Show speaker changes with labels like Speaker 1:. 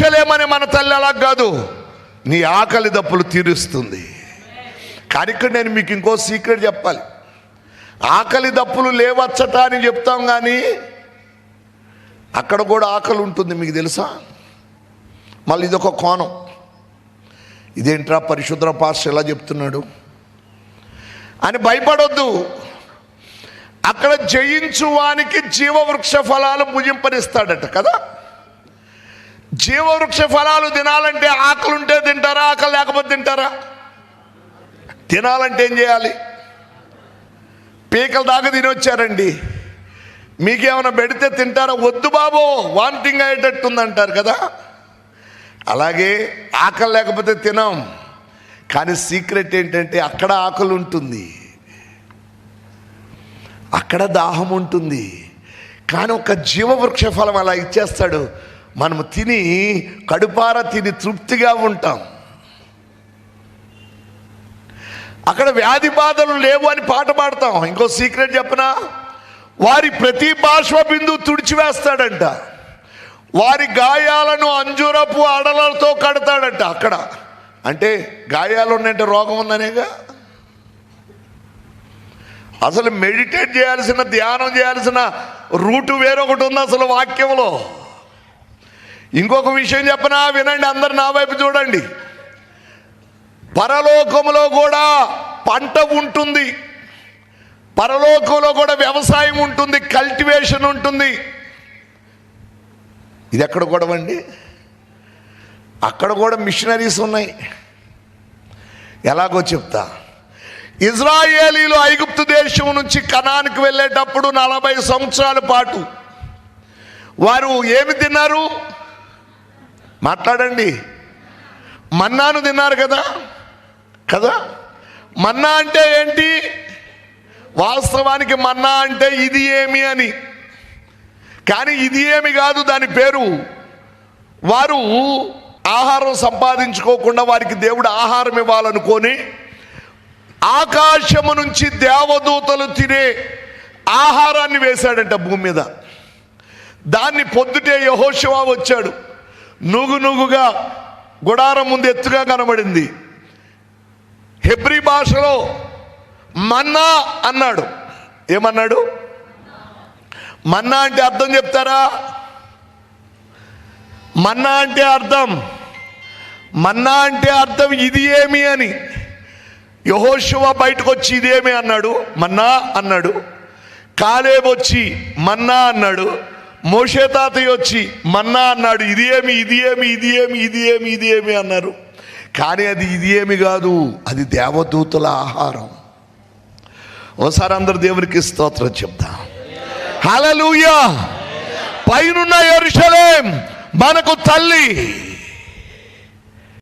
Speaker 1: ఎరుషలేమని మన తల్లి అలా కాదు. నీ ఆకలి దప్పులు తీరుస్తుంది. కానీ ఇక్కడ నేను మీకు ఇంకో సీక్రెట్ చెప్పాలి. ఆకలి దప్పులు లేవచ్చట అని చెప్తాం కానీ అక్కడ కూడా ఆకలి ఉంటుంది మీకు తెలుసా? మళ్ళీ ఇదొక కోణం. ఇదేంట్రా పరిశుద్ర పాస్టర్ ఎలా చెప్తున్నాడు? అని భయపడొద్దు. అక్కడ జయించు వానికి జీవవృక్ష ఫలాలు భుజింపనిస్తాడట కదా? జీవవృక్ష ఫలాలు తినాలంటే ఆకలి ఉంటే తింటారా ఆకలి లేకపోతే తింటారా? తినాలంటే ఏం చేయాలి? పీకల దాకా తినొచ్చారండి. మీకేమైనా పెడితే తింటారా? వద్దు బాబో వాంటింగ్ అయ్యేటట్టుంది అంటారు కదా. అలాగే ఆకలి లేకపోతే తినాం. కానీ సీక్రెట్ ఏంటంటే అక్కడ ఆకలి ఉంటుంది అక్కడ దాహం ఉంటుంది కానీ ఒక జీవవృక్ష ఫలం అలా ఇచ్చేస్తాడు. మనము తిని కడుపార తిని తృప్తిగా ఉంటాం. అక్కడ వ్యాధి బాధలు లేవు అని పాట పాడతాం. ఇంకో సీక్రెట్ చెప్పనా? వారి ప్రతి పార్శ్వ బిందు తుడిచివేస్తాడంట. వారి గాయాలను అంజురపు అడలతో కడతాడంట అక్కడ. అంటే గాయాలు ఉన్నాయంటే రోగం ఉందనేగా? అసలు మెడిటేట్ చేయాల్సిన ధ్యానం చేయాల్సిన రూటు వేరొకటి ఉంది అసలు వాక్యంలో? ఇంకొక విషయం చెప్పనా? వినండి అందరు నా వైపు చూడండి. పరలోకములో కూడా పంట ఉంటుంది. పరలోకంలో కూడా వ్యవసాయం ఉంటుంది కల్టివేషన్ ఉంటుంది. ఇది ఎక్కడ గొడవండి అక్కడ కూడా మిషనరీస్ ఉన్నాయి. ఎలాగో చెప్తా. ఇజ్రాయేలీలు ఐగుప్తు దేశం నుంచి కణానికి వెళ్ళేటప్పుడు నలభై సంవత్సరాల పాటు వారు ఏమి తిన్నారు? మాట్లాడండి. మన్నాను తిన్నారు కదా? కదా? మన్నా అంటే ఏంటి? వాస్తవానికి మన్నా అంటే ఇది ఏమి అని. కానీ ఇది ఏమి కాదు దాని పేరు. వారు ఆహారం సంపాదించుకోకుండా వారికి దేవుడు ఆహారం ఇవ్వాలనుకొని ఆకాశము నుంచి దేవదూతలు తినే ఆహారాన్ని వేశాడంట భూమి మీద. దాన్ని పొద్దుటే యహోశివా వచ్చాడు. నుగు నుగుగా గుడారం ముందు ఎత్తుగా కనబడింది. హెబ్రి భాషలో మన్నా అన్నాడు. ఏమన్నాడు? మన్నా అంటే అర్థం చెప్తారా? మన్నా అంటే అర్థం. మన్నా అంటే అర్థం ఇది ఏమి అని. యహోశివ బయటకు వచ్చి ఇదేమి అన్నాడు? మన్నా అన్నాడు. కాలేబొచ్చి మన్నా అన్నాడు. మోషే తాతయ్య వచ్చి మన్నా అన్నాడు ఇది ఏమి ఇది ఏమి ఇది ఏమి ఇది ఏమి ఇది ఏమి అన్నారు. కానీ అది ఇది ఏమి కాదు అది దేవదూతల ఆహారం. ఓసారి అందరు దేవునికి స్తోత్రం చెప్తాం. హల్లెలూయా! పైనున్న ఎరుషలేం మనకు తల్లి.